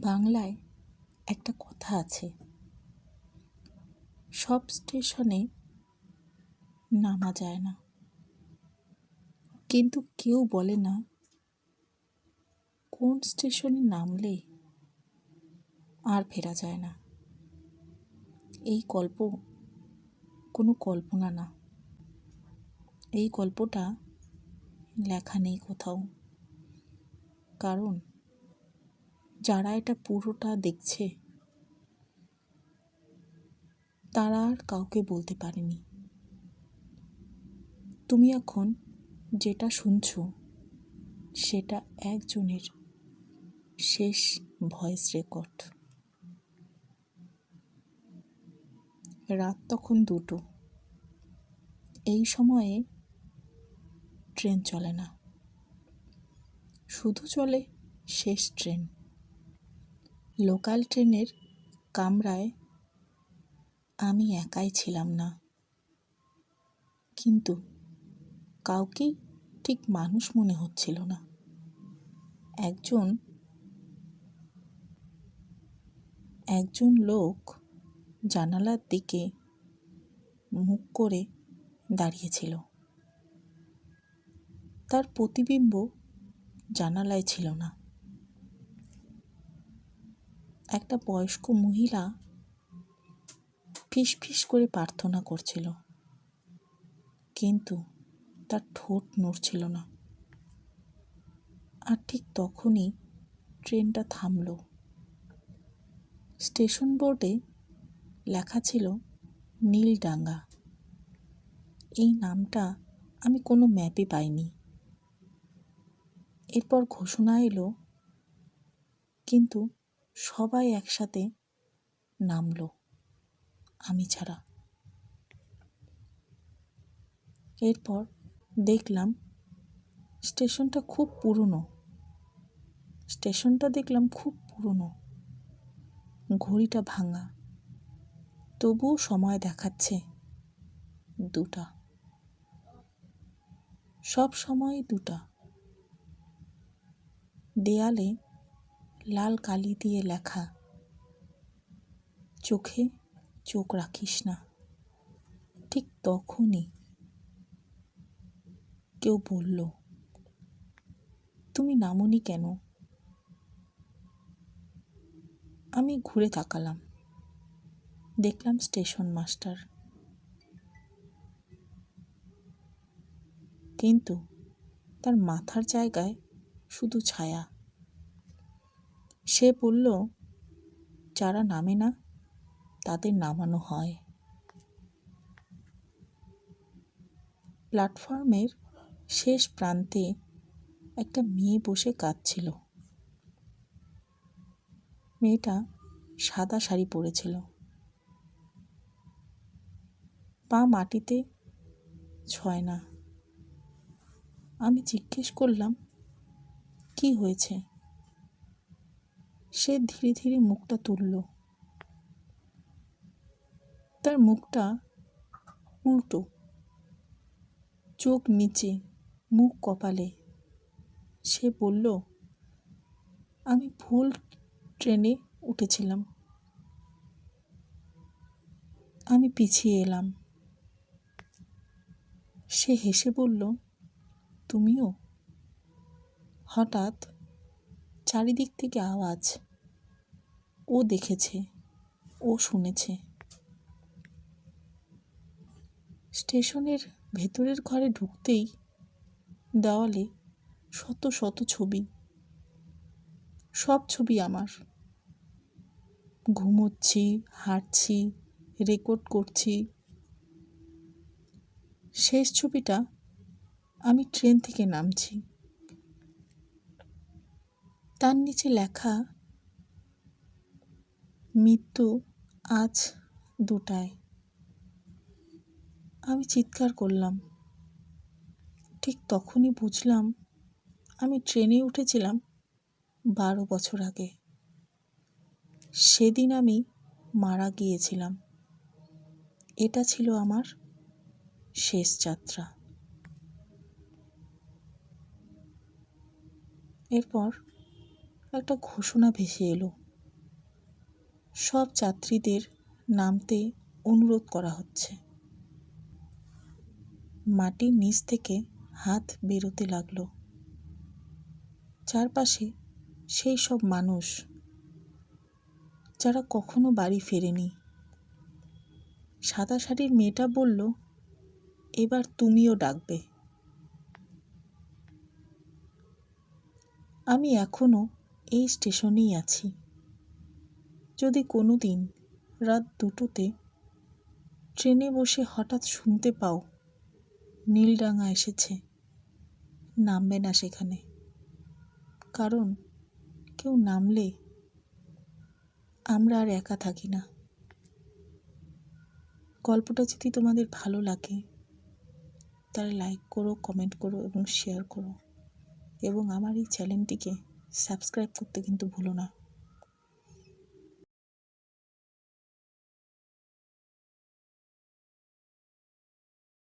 বাংলায় একটা কথা আছে। সব স্টেশনে নামা যায় না। কিন্তু কেউ বলে না, কোন স্টেশনে নামলে আর ফেরা যায় না। এই গল্প কোনো কল্পনা না। এই গল্পটা লেখা নেই কোথাও। কারণ যারা এটা পুরোটা দেখছে, তারা আর কাউকে বলতে পারেনি। তুমি এখন যেটা শুনছো, সেটা একজনের শেষ ভয়েস রেকর্ড। রাত তখন দুটো। এই সময়ে ট্রেন চলে না। শুধু চলে শেষ ট্রেন। লোকাল ট্রেনের কামরায় আমি একাই ছিলাম না। কিন্তু কাউকেই ঠিক মানুষ মনে হচ্ছিল না। একজন একজন লোক জানালার দিকে মুখ করে দাঁড়িয়েছিল। তার প্রতিবিম্ব জানালায় ছিল না। একটা বয়স্ক মহিলা ফিস করে প্রার্থনা করছিল। কিন্তু তার ঠোঁট নড়ছিল না। আর ঠিক তখনই ট্রেনটা থামল। স্টেশন বোর্ডে লেখা ছিল নীলডাঙ্গা। এই নামটা আমি কোনো ম্যাপে পাইনি। এরপর ঘোষণা এলো, কিন্তু সবাই একসাথে নামলো, আমি ছাড়া। এরপর দেখলাম স্টেশনটা খুব পুরনো। স্টেশনটা দেখলাম খুব পুরনো। ঘড়িটা ভাঙা। তবুও সময় দেখাচ্ছে দুটা। সব সময় দুটা। দেয়ালে লাল কালি দিয়ে লেখা, চোখে চোখ রাখিস না। ঠিক তখনই কেউ বলল, তুমি নামনি কেন? আমি ঘুরে তাকালাম। দেখলাম স্টেশন মাস্টার। কিন্তু তার মাথার জায়গায় শুধু ছায়া। সে বলল, যারা নামে না, তাদের নামানো হয়। প্ল্যাটফর্মের শেষ প্রান্তে একটা মেয়ে বসে কাঁদছিল। মেয়েটা সাদা শাড়ি পরেছিল। পা মাটিতে ছয় না। আমি জিজ্ঞেস করলাম, কি হয়েছে? সে ধীরে ধীরে মুখটা তুলল। তার মুখটা উল্টো, চোখ নিচে, মুখ কপালে। সে বলল, আমি ভুল ট্রেনে উঠেছিলাম। আমি পিছিয়ে এলাম। সে হেসে বলল, তুমিও? হঠাৎ চারিদিক থেকে আওয়াজ। ও দেখেছে, ও শুনেছে। স্টেশনের ভেতরের ঘরে ঢুকতেই দেওয়ালে শত শত ছবি। সব ছবি আমার। ঘুমোচ্ছি, হাঁটছি, রেকর্ড করছি। শেষ ছবিটা আমি ট্রেন থেকে নামছি। তার নিচে লেখা, মৃত্যু আজ দুটায়। আমি চিৎকার করলাম। ঠিক তখনই বুঝলাম, আমি ট্রেনে উঠেছিলাম বারো বছর আগে। সেদিন আমি মারা গিয়েছিলাম। এটা ছিল আমার শেষ যাত্রা। এরপর একটা ঘোষণা ভেসে এলো। সব যাত্রীদের নামতে অনুরোধ করা হচ্ছে। মাটির নিচ থেকে হাত বেরোতে লাগল। চারপাশে সেই সব মানুষ যারা কখনো বাড়ি ফেরেনি। সাদা শাড়ির মেয়েটা বলল, এবার তুমিও ডাকবে। আমি এখনও এই স্টেশনেই আছি। যদি কোনো দিন রাত দুটোতে ট্রেনে বসে হঠাৎ শুনতে পাও নীলডাঙা এসেছে। নামবে না সেখানে। কারণ কেউ নামলে আমরা আর একা থাকি না। গল্পটা যদি তোমাদের ভালো লাগে, তাহলে লাইক করো কমেন্ট করো এবং শেয়ার করো। এবং আমার এই চ্যানেলটিকে সাবস্ক্রাইব করতে কিন্তু ভুলো না।